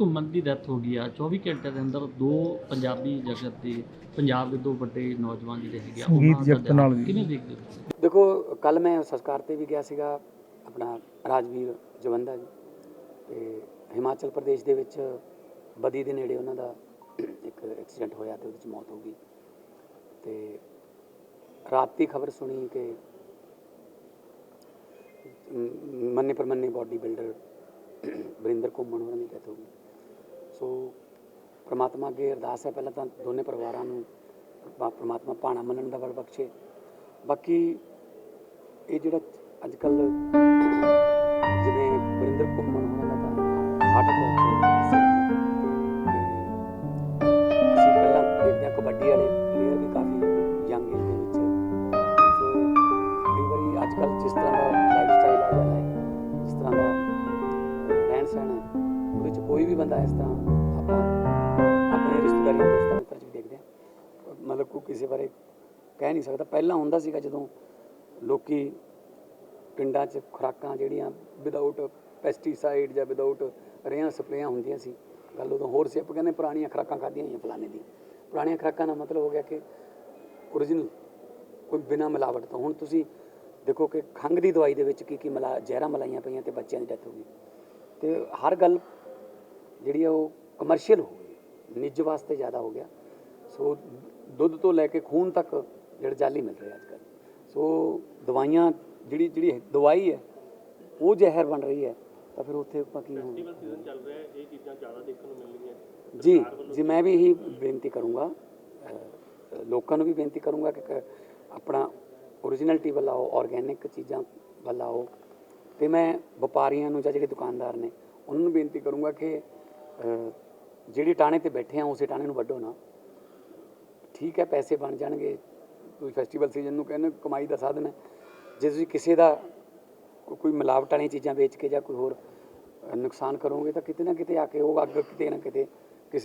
ਘੁੰਮਣ ਦੀ ਡੈਥ ਹੋ ਗਈ ਆ। 24 ਘੰਟੇ ਦੇ ਅੰਦਰ ਦੋ ਪੰਜਾਬੀ ਜਗਤ ਦੇ ਪੰਜਾਬ ਦੇ ਦੋ ਵੱਡੇ ਨੌਜਵਾਨ ਜਿਹੜੇ ਹੈਗੇ ਆ ਸੰਗੀਤ ਜਗਤ ਨਾਲ ਵੀ। ਕਿਵੇਂ ਦੇਖਦੇ ਹੋ? ਦੇਖੋ ਕੱਲ ਮੈਂ ਸੰਸਕਾਰ ਤੇ ਵੀ ਗਿਆ ਸੀਗਾ ਆਪਣਾ ਰਾਜਵੀਰ ਜਵੰਦਾ ਜੀ। ਤੇ ਹਿਮਾਚਲ ਪ੍ਰਦੇਸ਼ ਦੇ ਵਿੱਚ ਬਦੀ ਦੇ ਨੇੜੇ ਉਹਨਾਂ ਦਾ ਇੱਕ ਐਕਸੀਡੈਂਟ ਹੋਇਆ ਤੇ ਉਹਦੇ ਵਿੱਚ ਮੌਤ ਹੋ ਗਈ। ਤੇ ਰਾਤ ਦੀ ਖਬਰ ਸੁਣੀ ਕਿ ਮੰਨੇ ਪਰਮੰਨੇ ਬਾਡੀ ਬਿਲਡਰ ਵਰਿੰਦਰ ਘੁੰਮਣ ਉਹਨਾਂ ਦੀ ਡੈਥ ਹੋ ਗਈ। ਪ੍ਰਮਾਤਮਾ ਅੱਗੇ ਅਰਦਾਸ ਹੈ, ਪਹਿਲਾਂ ਤਾਂ ਦੋਨੇ ਪਰਿਵਾਰਾਂ ਨੂੰ ਪਰਮਾ- ਪ੍ਰਮਾਤਮਾ ਭਾਣਾ ਮੰਨਣ ਦਾ ਵਰ ਬਖਸ਼ੇ। ਬਾਕੀ ਇਹ ਜਿਹੜਾ ਅੱਜ ਕੱਲ ਜਿਵੇਂ ਵਰਿੰਦਰ ਘੁੰਮਣ ਉਹਨਾਂ ਦਾ ਤਾਂ ਹਾਰਟ ਅਟੈਕ ਅਸੀਂ ਪਹਿਲਾਂ ਦੇਖਦੇ ਕਬੱਡੀ ਵਾਲੇ ਪਲੇਅਰ ਵੀ ਕਾਫੀ ਯੰਗ ਏਜ ਦੇ ਵਿੱਚ। ਸੋ ਕਈ ਵਾਰੀ ਅੱਜ ਕੱਲ ਜਿਸ ਤਰ੍ਹਾਂ ਦਾ ਲਾਈਫ ਸਟਾਈਲ ਆ ਜਾਂਦਾ ਹੈ, ਜਿਸ ਤਰ੍ਹਾਂ ਦਾ ਰਹਿਣ ਸਹਿਣ ਹੈ, ਉਹਦੇ ਵਿੱਚ ਕੋਈ ਵੀ ਬੰਦਾ ਇਸ ਤਰ੍ਹਾਂ ਆਪਾਂ ਆਪਣੇ ਦੋਸਤਾਂ ਮਿੱਤਰਾਂ ਚ ਵੀ ਦੇਖਦੇ ਹਾਂ। ਮਤਲਬ ਕੋਈ ਕਿਸੇ ਬਾਰੇ ਕਹਿ ਨਹੀਂ ਸਕਦਾ। ਪਹਿਲਾਂ ਹੁੰਦਾ ਸੀਗਾ ਜਦੋਂ ਲੋਕੀ ਪਿੰਡਾਂ 'ਚ ਖੁਰਾਕਾਂ ਜਿਹੜੀਆਂ ਵਿਦਆਊਟ ਪੈਸਟੀਸਾਈਡ ਜਾਂ ਵਿਦਆਊਟ ਰੇਹਾਂ ਸਪਰੇਆਂ ਹੁੰਦੀਆਂ ਸੀ, ਗੱਲ ਉਦੋਂ ਹੋਰ ਸੀ। ਆਪਾਂ ਕਹਿੰਦੇ ਪੁਰਾਣੀਆਂ ਖੁਰਾਕਾਂ ਖਾਧੀਆਂ ਹੋਈਆਂ ਫਲਾਣੇ ਦੀ। ਪੁਰਾਣੀਆਂ ਖੁਰਾਕਾਂ ਦਾ ਮਤਲਬ ਹੋ ਗਿਆ ਕਿ ਓਰੀਜਨਲ ਕੋਈ ਬਿਨਾ ਮਿਲਾਵਟ ਤੋਂ। ਹੁਣ ਤੁਸੀਂ ਦੇਖੋ ਕਿ ਖੰਘ ਦੀ ਦਵਾਈ ਦੇ ਵਿੱਚ ਕੀ ਕੀ ਮਿਲਾ, ਜ਼ਹਿਰਾਂ ਮਲਾਈਆਂ ਪਈਆਂ ਤੇ ਬੱਚਿਆਂ ਦੀ ਡੈਥ ਹੋ ਗਈ। ਤੇ ਹਰ ਗੱਲ ਜਿਹੜੀ ਆ ਉਹ ਕਮਰਸ਼ੀਅਲ ਹੋ ਗਈ। ਨਿੱਜ ਵਾਸਤੇ ਜ਼ਿਆਦਾ ਹੋ ਗਿਆ। ਸੋ ਦੁੱਧ ਤੋਂ ਲੈ ਕੇ ਖੂਨ ਤੱਕ ਜਿਹੜਾ ਜਾਲੀ ਮਿਲ ਰਿਹਾ ਅੱਜ ਕੱਲ੍ਹ। ਸੋ ਦਵਾਈਆਂ ਜਿਹੜੀ ਜਿਹੜੀ ਦਵਾਈ ਹੈ ਉਹ ਜ਼ਹਿਰ ਬਣ ਰਹੀ ਹੈ ਤਾਂ ਫਿਰ ਉੱਥੇ ਆਪਾਂ ਕੀ ਹੋਣਾ ਸੀਜ਼ਨ ਚੱਲ ਰਿਹਾ ਹੈ ਇਹ ਚੀਜ਼ਾਂ ਜ਼ਿਆਦਾ ਦੇਖਣ ਨੂੰ ਮਿਲਣਗੀਆਂ। ਜੀ ਜੀ ਮੈਂ ਵੀ ਇਹੀ ਬੇਨਤੀ ਕਰੂੰਗਾ। ਲੋਕਾਂ ਨੂੰ ਵੀ ਬੇਨਤੀ ਕਰੂੰਗਾ ਕਿ ਆਪਣਾ ਓਰੀਜਨਲਿਟੀ ਵੱਲ ਆਓ ਆਰਗੈਨਿਕ ਚੀਜ਼ਾਂ ਵੱਲ ਆਓ ਤੇ ਮੈਂ ਵਪਾਰੀਆਂ ਨੂੰ ਜਾਂ ਜਿਹੜੇ ਦੁਕਾਨਦਾਰ ਨੇ ਉਹਨਾਂ ਨੂੰ ਬੇਨਤੀ ਕਰੂੰਗਾ ਕਿ ਜਿਹੜੀ ਟਾਣੇ ਤੇ ਬੈਠੇ ਆ ਉਸੇ ਟਾਣੇ ਨੂੰ ਵੱਢੋ ਨਾ। ਠੀਕ ਹੈ, ਪੈਸੇ ਬਣ ਜਾਣਗੇ। ਤੁਸੀਂ ਫੈਸਟੀਵਲ ਸੀਜ਼ਨ ਨੂੰ ਕਹਿੰਦੇ, ਕਮਾਈ ਦਾ ਸਾਧਨ ਹੈ। ਜੇ ਤੁਸੀਂ ਕਿਸੇ ਦਾ ਕੋਈ ਮਿਲਾਵਟ ਵਾਲੀਆਂ ਚੀਜ਼ਾਂ ਵੇਚ ਕੇ ਜਾਂ ਕੋਈ ਹੋਰ ਨੁਕਸਾਨ ਕਰੋਗੇ, ਤਾਂ ਕਿਤੇ ਨਾ ਕਿਤੇ ਆ ਕੇ ਉਹ ਅੱਗ ਕਿਤੇ ਨਾ ਕਿਤੇ